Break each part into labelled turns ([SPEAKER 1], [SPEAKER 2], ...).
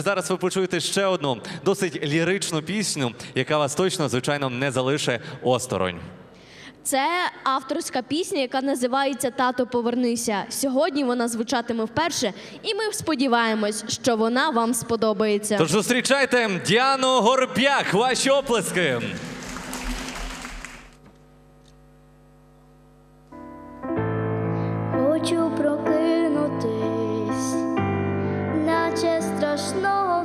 [SPEAKER 1] Зараз ви почуєте ще одну досить ліричну пісню, яка вас точно, звичайно, не залишить осторонь.
[SPEAKER 2] Це авторська пісня, яка називається Тато, повернися. Сьогодні вона звучатиме вперше, і ми сподіваємось, що вона вам сподобається.
[SPEAKER 1] Тож зустрічайте Діану Горбяк. Ваші оплески.
[SPEAKER 3] Хочу прокинутись, наче страшного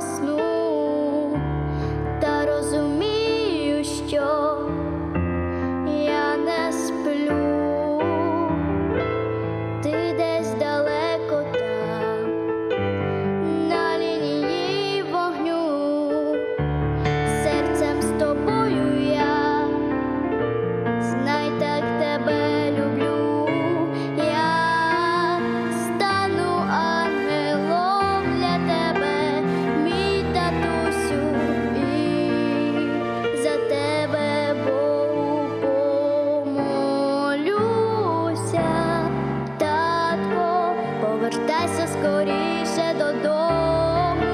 [SPEAKER 3] скоріше додому,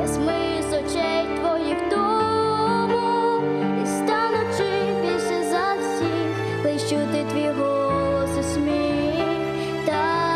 [SPEAKER 3] я смию очей твоїх тому, і станучи більше за всіх, лиш чути твій голос і сміх, татко,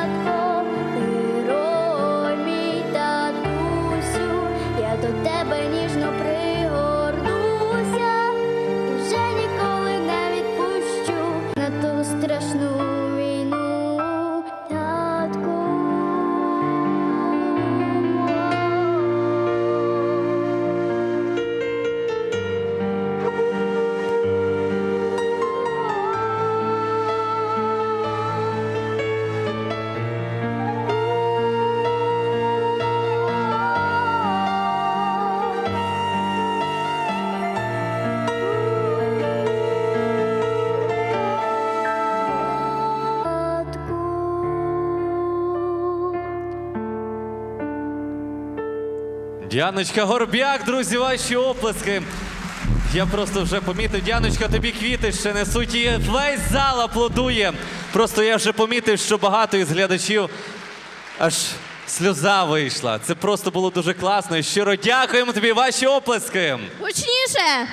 [SPEAKER 1] Діаночка Горбяк, друзі, ваші оплески. Я просто вже помітив, Діаночка, тобі квіти ще несуть і весь зал аплодує. Просто я вже помітив, що багато із глядачів аж сльоза вийшла. Це просто було дуже класно. Щиро дякуємо тобі, ваші оплески.
[SPEAKER 2] Гучніше!